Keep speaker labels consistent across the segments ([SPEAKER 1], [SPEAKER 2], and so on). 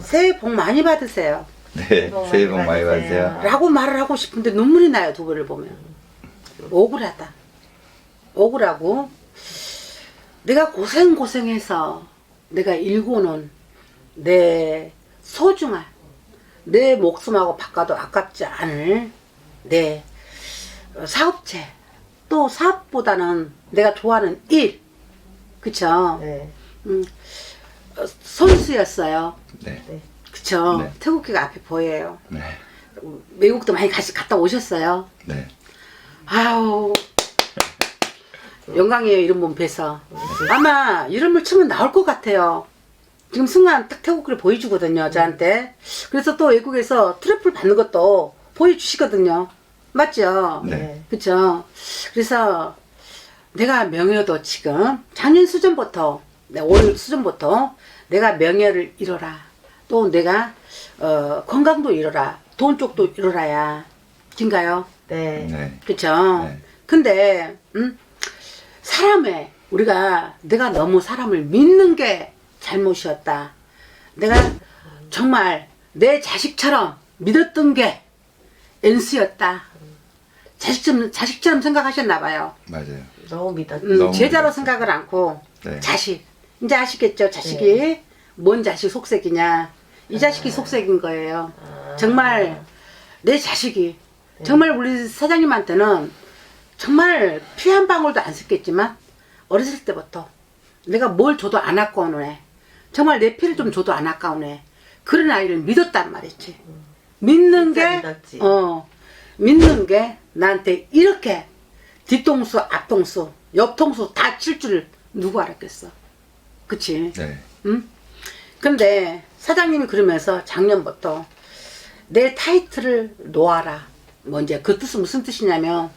[SPEAKER 1] 새해 복 많이 받으세요.
[SPEAKER 2] 네,
[SPEAKER 3] 복
[SPEAKER 2] 새해 복
[SPEAKER 3] 많이 받으세요.
[SPEAKER 2] 받으세요.
[SPEAKER 1] 라고 말을 하고 싶은데 눈물이 나요, 두 분을 보면. 억울하다. 억울하고, 내가 고생고생해서 내가 일고는 내 소중한, 내 목숨하고 바꿔도 아깝지 않을 내 사업체, 또 사업보다는 내가 좋아하는 일, 그쵸?
[SPEAKER 3] 네.
[SPEAKER 1] 음, 어, 선수였어요.
[SPEAKER 2] 네,
[SPEAKER 1] 그쵸?
[SPEAKER 2] 네.
[SPEAKER 1] 태국기가 앞에 보여요.
[SPEAKER 2] 네,
[SPEAKER 1] 외국도 많이 가시, 갔다 오셨어요.
[SPEAKER 2] 네.
[SPEAKER 1] 아우 영광이에요 이런 분 뵈서 아마 이름을 치면 나올 것 같아요 지금 순간 딱 태국을 보여주거든요 저한테 그래서 또 외국에서 트래플 받는 것도 보여주시거든요 맞죠
[SPEAKER 2] 네.
[SPEAKER 1] 그쵸 그래서 내가 명예도 지금 작년 수준부터 네, 올 수준부터 내가 명예를 잃어라 또 내가 어, 건강도 잃어라 돈 쪽도 잃어라야 진가요?
[SPEAKER 3] 네.
[SPEAKER 2] 네.
[SPEAKER 1] 그쵸?
[SPEAKER 2] 네.
[SPEAKER 1] 근데, 음, 사람의, 우리가, 내가 너무 사람을 믿는 게 잘못이었다. 내가 정말 내 자식처럼 믿었던 게 N수였다. 자식처럼, 자식처럼 생각하셨나 봐요.
[SPEAKER 2] 맞아요.
[SPEAKER 3] 너무 믿었죠.
[SPEAKER 1] 음,
[SPEAKER 2] 너무
[SPEAKER 1] 제자로
[SPEAKER 2] 믿었어요.
[SPEAKER 1] 생각을 않고,
[SPEAKER 2] 네.
[SPEAKER 1] 자식. 이제 아시겠죠? 자식이 뭔 자식 속색이냐. 이 자식이 속색인 거예요. 정말 내 자식이 정말 우리 사장님한테는 정말 피 한 방울도 안 썼겠지만 어렸을 때부터 내가 뭘 줘도 안 아까운 애 정말 내 피를 좀 줘도 안 아까운 애 그런 아이를 믿었단 말이지 믿는 게
[SPEAKER 3] 믿었지.
[SPEAKER 1] 어, 믿는 게 나한테 이렇게 뒤통수 앞통수 옆통수 다 칠 줄 누구 알았겠어 그치
[SPEAKER 2] 네.
[SPEAKER 1] 응? 근데 사장님이 그러면서 작년부터 내 타이틀을 놓아라. 뭐 이제 그 뜻은 무슨 뜻이냐면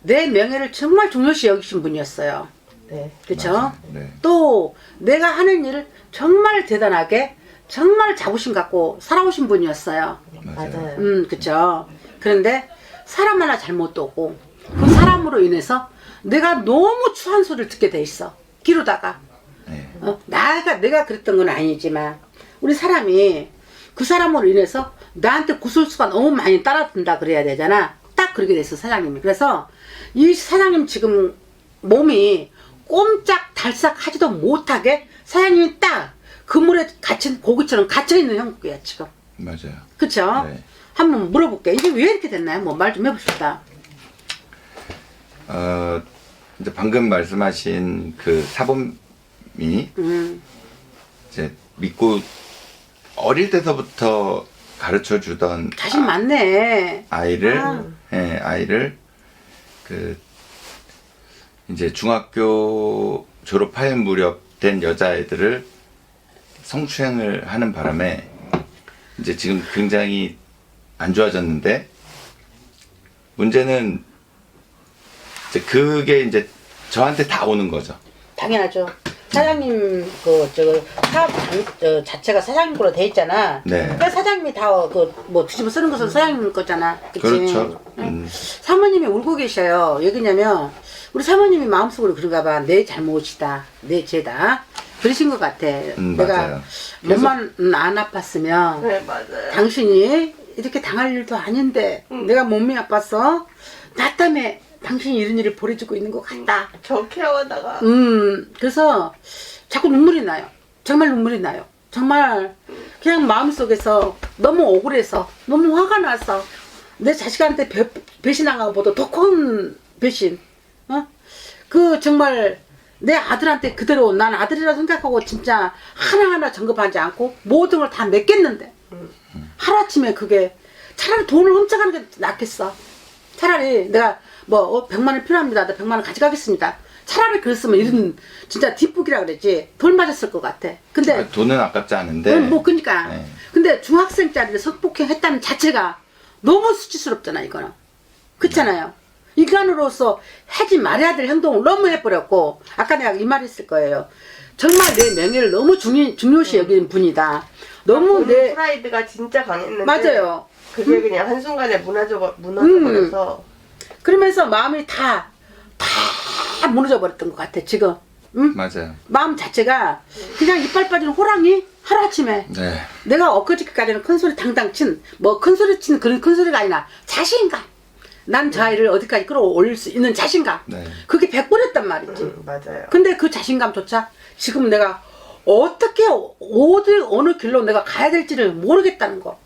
[SPEAKER 1] 내 명예를 정말 중요시 여기신 분이었어요.
[SPEAKER 3] 네.
[SPEAKER 1] 그쵸?
[SPEAKER 2] 맞아요. 네.
[SPEAKER 1] 또 내가 하는 일을 정말 대단하게 정말 자부심 갖고 살아오신 분이었어요.
[SPEAKER 2] 맞아요.
[SPEAKER 1] 음, 그쵸. 그런데 사람 하나 잘못 오고 그 사람으로 인해서 내가 너무 추한 소리를 듣게 돼 있어. 기르다가.
[SPEAKER 2] 네.
[SPEAKER 1] 어, 나가 내가 그랬던 건 아니지만 우리 사람이 그 사람으로 인해서 나한테 구설수가 너무 많이 따라든다 그래야 되잖아. 딱 그렇게 됐어 사장님이. 그래서 이 사장님 지금 몸이 꼼짝 달싹 하지도 못하게 사장님이 딱 그물에 갇힌 고기처럼 갇혀 있는 형국이야 지금.
[SPEAKER 2] 맞아요.
[SPEAKER 1] 그쵸?
[SPEAKER 2] 네.
[SPEAKER 1] 한번 물어볼게. 이게 왜 이렇게 됐나요? 뭐 말 좀 해봅시다.
[SPEAKER 2] 어, 이제 방금 말씀하신 그 사범이
[SPEAKER 1] 음,
[SPEAKER 2] 이제 믿고 어릴 때서부터 가르쳐 주던
[SPEAKER 1] 자신 많네.
[SPEAKER 2] 아이를
[SPEAKER 1] 아.
[SPEAKER 2] 예, 아이를 그 이제 중학교 졸업할 무렵 된 여자애들을 성추행을 하는 바람에 이제 지금 굉장히 안 좋아졌는데 문제는 이제 그게 이제 저한테 다 오는 거죠.
[SPEAKER 1] 당연하죠. 사장님 그저 사업 장, 저 자체가 사장님 거로 돼 있잖아.
[SPEAKER 2] 네.
[SPEAKER 1] 그러니까 사장님이 다 그 뭐 뒤집어 쓰는 것은 사장님 거잖아. 그치?
[SPEAKER 2] 그렇죠.
[SPEAKER 1] 응?
[SPEAKER 2] 음,
[SPEAKER 1] 사모님이 울고 계셔요. 왜냐면 우리 사모님이 마음속으로 그런가 봐. 내 잘못이다. 내 죄다. 그러신 것 같아.
[SPEAKER 2] 음,
[SPEAKER 1] 내가
[SPEAKER 2] 맞아요. 그래서-
[SPEAKER 1] 몸만 음, 안 아팠으면
[SPEAKER 3] 네, 맞아요.
[SPEAKER 1] 당신이 이렇게 당할 일도 아닌데 내가 몸이 아파서 나 때문에 당신이 이런 일을 벌여주고 있는 것 같다.
[SPEAKER 3] 저 케어하다가
[SPEAKER 1] 음, 그래서 자꾸 눈물이 나요. 정말 눈물이 나요. 정말 그냥 마음속에서 너무 억울해서 너무 화가 나서 내 자식한테 배, 배신한 것보다 더 큰 배신. 어? 그 정말 내 아들한테 그대로 난 아들이라 생각하고 진짜 하나하나 점검하지 않고 모든 걸다 맡겼는데 하루아침에 그게 차라리 돈을 훔쳐가는 게 낫겠어. 차라리 내가 뭐 어, 100만 원 필요합니다. 나 100만 원 가져가겠습니다. 차라리 그랬으면 이런 진짜 뒷북이라 그랬지. 돌 맞았을 것 같아. 근데
[SPEAKER 2] 아, 돈은 아깝지 않은데
[SPEAKER 1] 어, 뭐 그러니까.
[SPEAKER 2] 네.
[SPEAKER 1] 근데 중학생짜리를 성폭행 했다는 자체가 너무 수치스럽잖아 이거는. 그렇잖아요. 인간으로서 하지 말아야 될 행동을 너무 해버렸고 아까 내가 이 말 했을 거예요. 정말 내 명예를 너무 중요, 중요시 여기는 분이다. 너무
[SPEAKER 3] 본인
[SPEAKER 1] 내
[SPEAKER 3] 프라이드가 진짜 강했는데
[SPEAKER 1] 맞아요.
[SPEAKER 3] 그게 그냥 한순간에 무너져 무너져 버려서
[SPEAKER 1] 그러면서 마음이 다, 다 무너져 버렸던 것 같아, 지금.
[SPEAKER 2] 맞아요.
[SPEAKER 1] 마음 자체가 그냥 이빨 빠지는 호랑이 하루아침에
[SPEAKER 2] 네.
[SPEAKER 1] 내가 엊그저께까지는 큰 소리 당당 친 뭐 큰 소리 치는 그런 큰 소리가 아니라 자신감 난 저 아이를 어디까지 끌어올릴 수 있는 자신감
[SPEAKER 2] 네.
[SPEAKER 1] 그게 백불했단 말이지
[SPEAKER 3] 음, 맞아요.
[SPEAKER 1] 근데 그 자신감조차 지금 내가 어떻게 어디 어느 길로 내가 가야 될지를 모르겠다는 거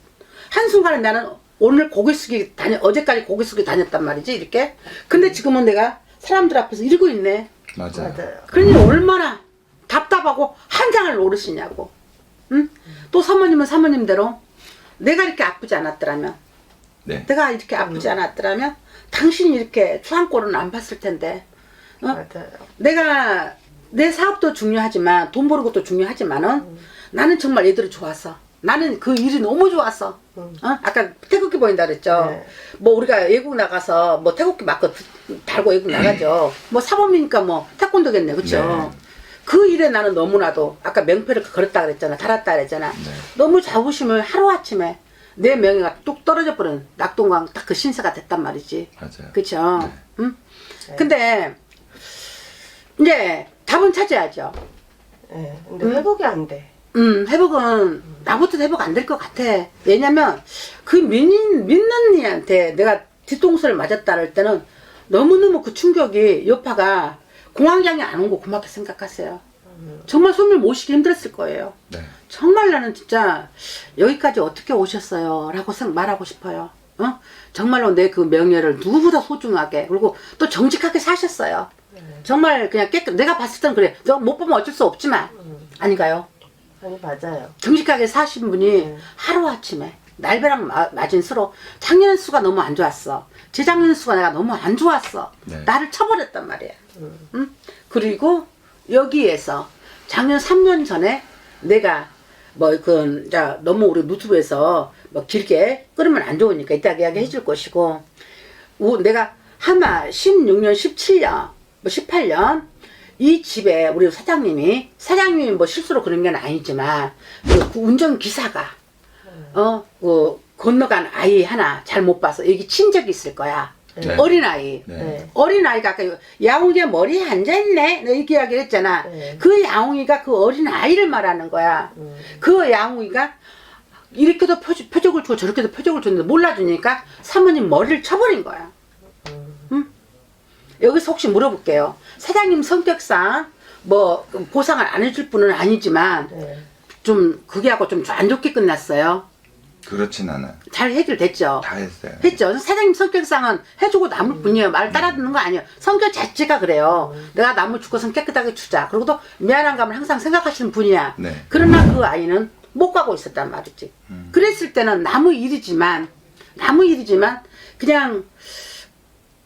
[SPEAKER 1] 한순간에 나는 오늘 고개 숙이 다녀 어제까지 고개 숙이 다녔단 말이지 이렇게 근데 지금은 내가 사람들 앞에서 이러고 있네
[SPEAKER 2] 맞아요.
[SPEAKER 3] 맞아요.
[SPEAKER 1] 그러니 얼마나 답답하고 한장을 노릇이냐고. 응? 또 사모님은 사모님대로 내가 이렇게 아프지 않았더라면,
[SPEAKER 2] 네.
[SPEAKER 1] 내가 이렇게 아프지 않았더라면, 당신이 이렇게 추한꼴은 안 봤을 텐데. 어?
[SPEAKER 3] 맞아요.
[SPEAKER 1] 내가 내 사업도 중요하지만 돈 버는 것도 중요하지만은 나는 정말 얘들이 좋았어. 나는 그 일이 너무 좋았어.
[SPEAKER 3] 음.
[SPEAKER 1] 어? 아까 태극기 보인다 그랬죠.
[SPEAKER 3] 네.
[SPEAKER 1] 뭐 우리가 외국 나가서 뭐 태극기 맞고 달고 외국 나가죠. 뭐 사범이니까 뭐 태권도겠네, 그렇죠.
[SPEAKER 2] 네.
[SPEAKER 1] 그 일에 나는 너무나도 아까 명패를 걸었다 그랬잖아, 달았다 그랬잖아.
[SPEAKER 2] 네.
[SPEAKER 1] 너무 자부심을 하루 아침에 내 명예가 뚝 떨어져 버린 낙동강 딱 그 신세가 됐단 말이지.
[SPEAKER 2] 맞아요.
[SPEAKER 1] 그쵸?
[SPEAKER 2] 네.
[SPEAKER 1] 응?
[SPEAKER 3] 네.
[SPEAKER 1] 근데 이제 답은 찾아야죠.
[SPEAKER 3] 네. 근데 회복이 안 돼.
[SPEAKER 1] 음, 회복은 나부터 회복 안 될 것 같아. 왜냐면 그 믿는 이한테 내가 뒤통수를 맞았다 할 때는 너무너무 그 충격이 여파가 공황장애 안 온 거 고맙게 생각하세요. 정말 못 쉬기 힘들었을 거예요.
[SPEAKER 2] 네.
[SPEAKER 1] 정말 나는 진짜 여기까지 어떻게 오셨어요? 라고 생- 말하고 싶어요. 어? 정말로 내 그 명예를 누구보다 소중하게 그리고 또 정직하게 사셨어요. 정말 그냥 깨끗 내가 봤을 땐 그래. 너 못 보면 어쩔 수 없지만 아닌가요?
[SPEAKER 3] 아니 맞아요.
[SPEAKER 1] 정직하게 사신 분이
[SPEAKER 3] 네.
[SPEAKER 1] 하루아침에 날벼락 마- 맞은 수로 작년 수가 너무 안 좋았어. 재작년 수가 내가 너무 안 좋았어.
[SPEAKER 2] 네.
[SPEAKER 1] 나를 쳐버렸단 말이야. 응? 그리고 여기에서 작년 3년 전에 내가 뭐그 너무 우리 유튜브에서 뭐 길게 끊으면 안 좋으니까 이따 이야기 해줄 것이고 우, 내가 하마 16년 17년 뭐 18년 이 집에 우리 사장님이 사장님이 뭐 실수로 그런 건 아니지만 그, 그 운전 기사가 어, 그 건너간 아이 하나 잘 못 봐서 여기 친적이 있을 거야.
[SPEAKER 2] 네.
[SPEAKER 1] 어린 아이.
[SPEAKER 2] 네.
[SPEAKER 3] 네.
[SPEAKER 1] 어린 아이가 아까 야옹이가 머리에 앉아 있네? 너 이렇게 이야기를 했잖아.
[SPEAKER 3] 네.
[SPEAKER 1] 그 야옹이가 그 어린 아이를 말하는 거야.
[SPEAKER 3] 음.
[SPEAKER 1] 그 야옹이가 이렇게도 표적, 표적을 주고 저렇게도 표적을 줬는데 몰라주니까 사모님 머리를 쳐버린 거야. 응? 여기서 혹시 물어볼게요. 사장님 성격상 뭐 보상을 안 해줄 분은 아니지만
[SPEAKER 3] 네.
[SPEAKER 1] 좀 그게 하고 좀 안 좋게 끝났어요.
[SPEAKER 2] 그렇진 않아요.
[SPEAKER 1] 잘 해결됐죠.
[SPEAKER 2] 다 했어요.
[SPEAKER 1] 했죠. 사장님 성격상은 해주고 남을 뿐이에요. 말 따라듣는 거 아니에요. 성격 자체가 그래요. 내가 남을 죽어서 깨끗하게 주자. 그리고 또 미안한 감을 항상 생각하시는 분이야.
[SPEAKER 2] 네.
[SPEAKER 1] 그러나 그 아이는 못 가고 있었단 말이지. 그랬을 때는 남의 일이지만, 남의 일이지만, 그냥,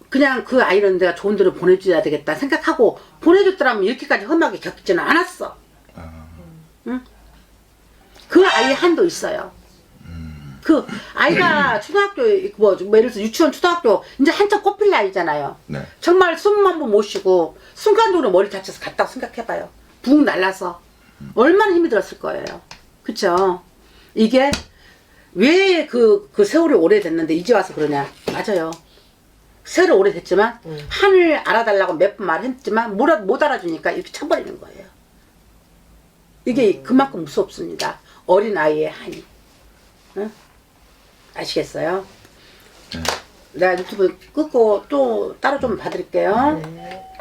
[SPEAKER 1] 그냥 그 아이는 내가 좋은 데로 보내줘야 되겠다 생각하고 보내줬더라면 이렇게까지 험하게 겪지는 않았어. 응? 그 아이의 한도 있어요. 그 아이가 초등학교 뭐, 뭐 예를 들어서 유치원 초등학교 이제 한참 꽃필 나이잖아요.
[SPEAKER 2] 네.
[SPEAKER 1] 정말 숨한번못 쉬고 순간적으로 머리 다쳐서 갔다고 생각해봐요. 붕 날라서 얼마나 힘이 들었을 거예요. 그쵸? 이게 왜 그 그 세월이 오래됐는데 이제 와서 그러냐? 맞아요. 세월이 오래됐지만
[SPEAKER 3] 음.
[SPEAKER 1] 하늘 알아달라고 몇 번 말했지만 못, 알아- 못 알아주니까 이렇게 쳐버리는 거예요. 이게 그만큼 무섭습니다. 어린 아이의 한이. 응? 아시겠어요?
[SPEAKER 2] 네.
[SPEAKER 1] 내가 유튜브 끄고 또 따로 좀 봐드릴게요.
[SPEAKER 3] 네.